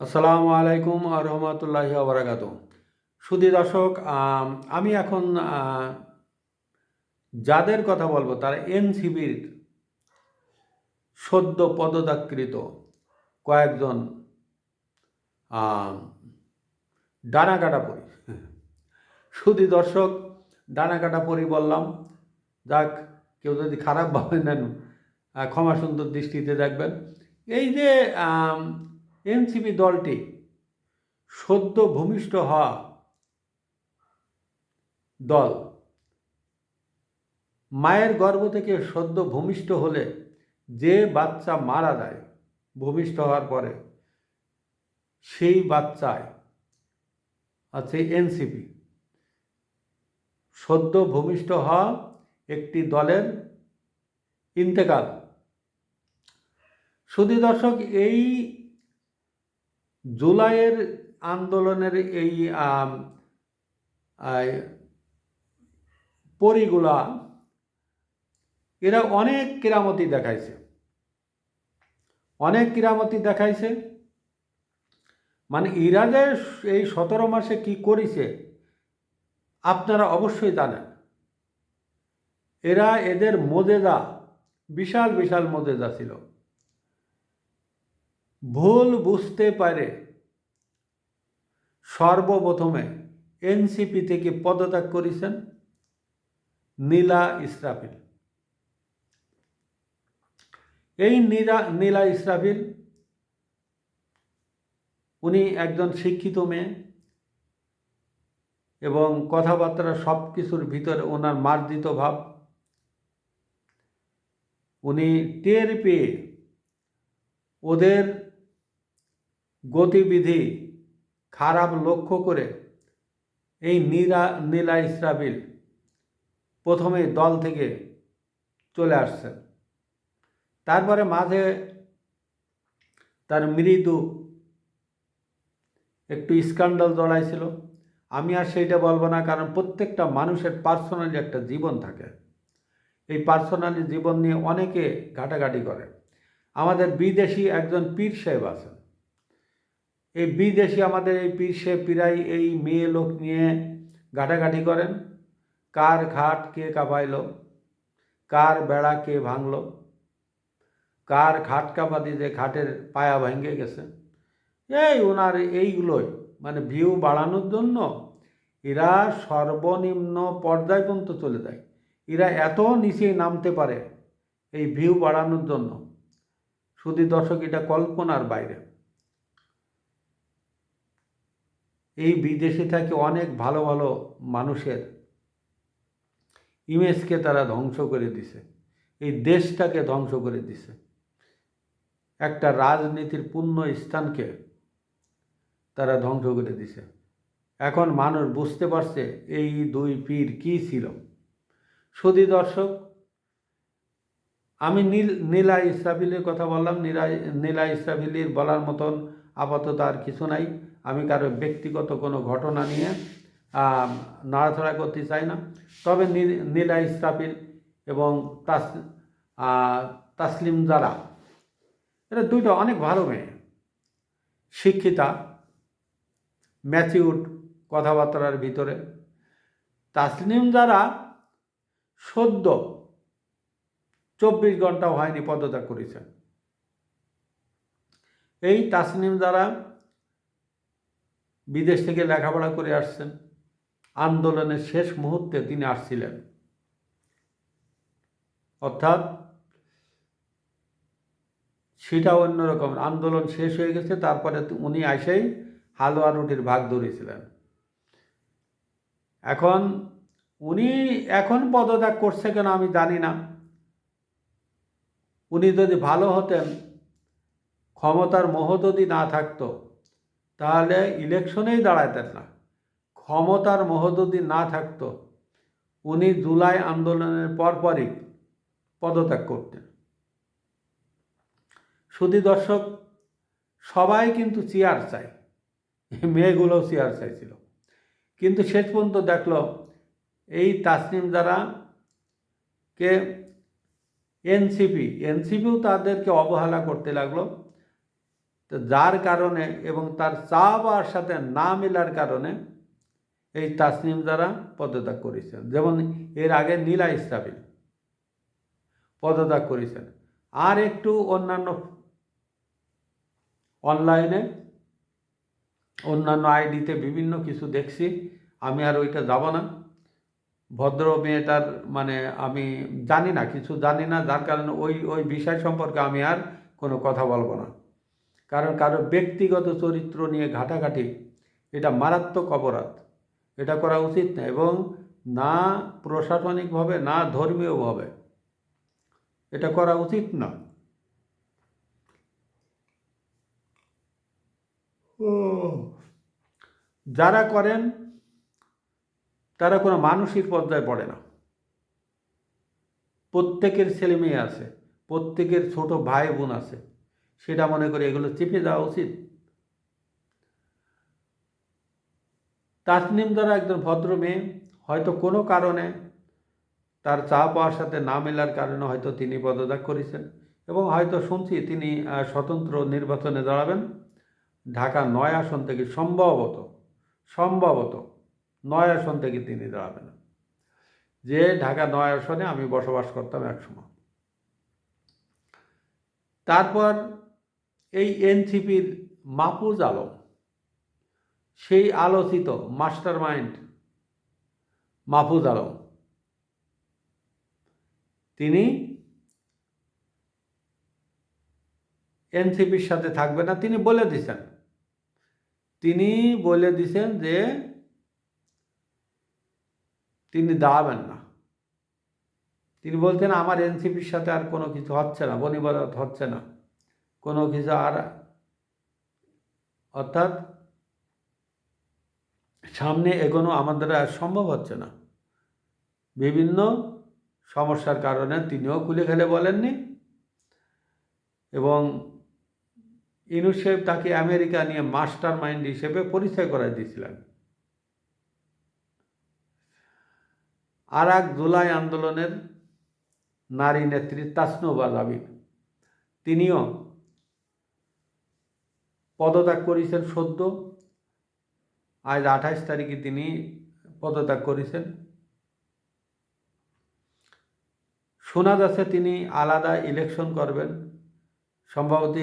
আসসালামু আলাইকুম রহমতুল্লাহি আবরাকাত সুদী দর্শক, আমি এখন যাদের কথা বলব তারা এনসিবির সদ্য পদত্যাগকৃত কয়েকজন ডানা কাটা পরি। সুদী দর্শক ডানা কাটা পরি বললাম। যাক, কেউ যদি খারাপ ভাবে নেন ক্ষমা সুন্দর দৃষ্টিতে দেখবেন। এই যে এনসিপি দলটি সদ্য ভূমিষ্ঠ হওয়া দল। মায়ের গর্ভ থেকে সদ্য ভূমিষ্ঠ হলে যে বাচ্চা মারা যায়, ভূমিষ্ঠ হওয়ার পরে সেই বাচ্চায় আছে এনসিপি। সদ্য ভূমিষ্ঠ হওয়া একটি দলের ইন্তেকাল। শুধু দর্শক, এই জুলাইয়ের আন্দোলনের এই পরিগুলা, এরা অনেক কিরামতি দেখাইছে। অনেক কিরামতি দেখাইছে। মানে এরা যে এই সতেরো মাসে কি করেছে, আপনারা অবশ্যই জানেন। এরা এদের মোজেদা, বিশাল বিশাল মোজেদা ছিল। ভুল বুঝতে পারে। সর্বপ্রথমে এনসিপি থেকে পদত্যাগ করেছেন নীলা ইসরাফিল। এই নীলা নীলা ইসরাফিল, উনি একজন শিক্ষিত মেয়ে এবং কথাবার্তা সব কিছুর ভিতরে ওনার মার্জিত ভাব। উনি টের পেয়ে ওদের গতিবিধি খারাপ লক্ষ্য করে এই নীরা নীলা ইসরাবিল প্রথমে দল থেকে চলে আসছেন তারপরে মাঝে তার মৃদু একটু স্ক্যান্ডাল জড়াইছিল। আমি আর সেইটা বলব না, কারণ প্রত্যেকটা মানুষের পার্সোনালি একটা জীবন থাকে। এই পার্সোনালি জীবন নিয়ে অনেকে ঘাটাঘাটি করে। আমাদের বিদেশি একজন পীর সাহেব আছেন। এই বিদেশি আমাদের এই পীর সাহেব পীরাই এই মেয়ে লোক নিয়ে ঘাটাঘাটি করেন। কার ঘাট কে কাঁপাইল? কার বেড়া কে ভাঙল? কার ঘাট কাঁপা দিয়ে ঘাটের পায়া ভেঙে গেছে? এই ওনার এইগুলোই। মানে ভিউ বাড়ানোর জন্য এরা সর্বনিম্ন পর্যায় পর্যন্ত চলে যায়। এরা এত নিচে নামতে পারে এই ভিউ বাড়ানোর জন্য। শুধু দর্শক, এটা কল্পনার বাইরে। এই বিদেশে থাকে অনেক ভালো ভালো মানুষের। ইমেজকে তারা ধ্বংস করে দিছে। এই দেশটাকে ধ্বংস করে দিছে। একটা রাজনীতির পূর্ণ স্থানকে তারা ধ্বংস করে দিছে। এখন মানুষ বুঝতে পারছে এই দুই পীর কি ছিল। সুদী দর্শক, আমি নীল, নীলা ইসরাফিলের কথা বললাম। নীলা নীলা ইসরাফিলির বলার মতন আপাতত আর কিছু নাই। আমি কারও ব্যক্তিগত কোনো ঘটনা নিয়ে আম, নাড়াছড়া করতে চাই না। তবে নীলা ইসরাফিল এবং তাস তাসলিম জারা এরা দুইটা অনেক ভালো মেয়ে। শিক্ষিতা ম্যাচিউড কথাবার্তার ভিতরে। তাসলিম যারা সদ্য চব্বিশ ঘন্টাও হয়নি পদত্যাগ করেছেন এই তাসনিম যারা বিদেশ থেকে লেখাপড়া করে আসছেন। আন্দোলনের শেষ মুহূর্তে তিনি আসছিলেন। অর্থাৎ সেটা অন্যরকম আন্দোলন শেষ হয়ে গেছে, তারপরে উনি আসেই হালুয়া রুটির ভাগ ধরেছিলেন। এখন উনি এখন পদত্যাগ করছে কেন আমি জানি না। উনি যদি ভালো হতেন ক্ষমতার মোহ যদি না থাকতো, তাহলে ইলেকশনেই দাঁড়াতেন না। ক্ষমতার মোহ যদি না থাকতো, উনি জুলাই আন্দোলনের পরপরই পদত্যাগ করতেন। শুধু দর্শক, সবাই কিন্তু চেয়ার চায়। মেয়েগুলোও চেয়ার চাইছিল। কিন্তু শেষ পর্যন্ত দেখল, এই তাসনিম দ্বারা কে? এনসিপি। এনসিপিও তাদেরকে অবহেলা করতে লাগল। তো যার কারণে এবং তার চা পাওয়ার সাথে না মেলার কারণে এই তাসনিম দ্বারা পদত্যাগ করেছেন। যেমন এর আগে নীলা ইসরাফিল পদত্যাগ করেছেন। আর একটু অন্যান্য অনলাইনে, অন্যান্য আইডিতে বিভিন্ন কিছু দেখছি। আমি আর ওইটা যাব না। ভদ্র মেয়েটার মানে আমি জানি না, কিছু জানি না, যার কারণে ওই ওই বিষয় সম্পর্কে আমি আর কোনো কথা বলব না। কারণ কারও ব্যক্তিগত চরিত্র নিয়ে ঘাটাঘাটি, এটা মারাত্মক অপরাধ। এটা করা উচিত না এবং না প্রশাসনিকভাবে, না ধর্মীয়ভাবে এটা করা উচিত না। যারা করেন, তারা কোনো মানসিক পর্যায়ে পড়ে না। প্রত্যেকের ছেলে মেয়ে আছে, প্রত্যেকের ছোট ভাই বোন আছে। সেটা মনে করে এগুলো চেপে যাওয়া উচিত। তাসনিম দ্বারা একজন ভদ্র মেয়ে হয়তো কোনো কারণে তার চা পাওয়ার সাথে না মেলার কারণে হয়তো তিনি পদত্যাগ করেছেন এবং হয়তো শুনছি তিনি স্বতন্ত্র নির্বাচনে দাঁড়াবেন। ঢাকা নয় আসন থেকে সম্ভবত সম্ভবত নয় আসন থেকে তিনি দাঁড়াবেন। যে ঢাকা নয় আসনে আমি বসবাস করতাম একসময় তারপর এই এনসিপির মাহফুজ আলম, সেই আলোচিত মাস্টার মাইন্ড মাহফুজ আলম, তিনি এনসিপির সাথে থাকবে না, তিনি বলে দিছেন। তিনি বলে দিছেন যে তিনি দাঁড়াবেন না। তিনি বলছেন, আমার এনসিপির সাথে আর কোনো কিছু হচ্ছে না, বনিবরত হচ্ছে না। কোনো কিছু আর অর্থাৎ সামনে এগোনো আমাদের আর সম্ভব হচ্ছে না। বিভিন্ন সমস্যার কারণে তিনিও খুলে খেলে বলেননি এবং ইউনুসেফ তাকে আমেরিকা নিয়ে মাস্টার মাইন্ড হিসেবে পরিচয় করাই দিয়েছিলেন। আর এক জুলাই আন্দোলনের নারী নেত্রী তাসনুবা জাবিন তিনিও পদত্যাগ করেছেন সদ্য। আজ আঠাশ তারিখে তিনি পদত্যাগ করেছেন। শোনা যাচ্ছে তিনি আলাদা ইলেকশন করবেন। সম্ভবত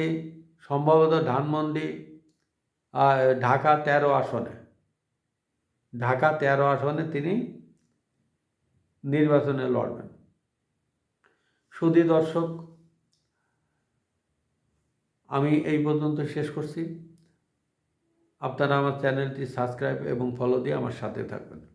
সম্ভবত ধানমন্ডি ঢাকা তেরো আসনে। ঢাকা তেরো আসনে তিনি নির্বাচনে লড়বেন। সুদী দর্শক আমি এই পর্যন্ত শেষ করছি। আপনারা আমার চ্যানেলটি সাবস্ক্রাইব এবং ফলো দিয়ে আমার সাথে থাকবেন।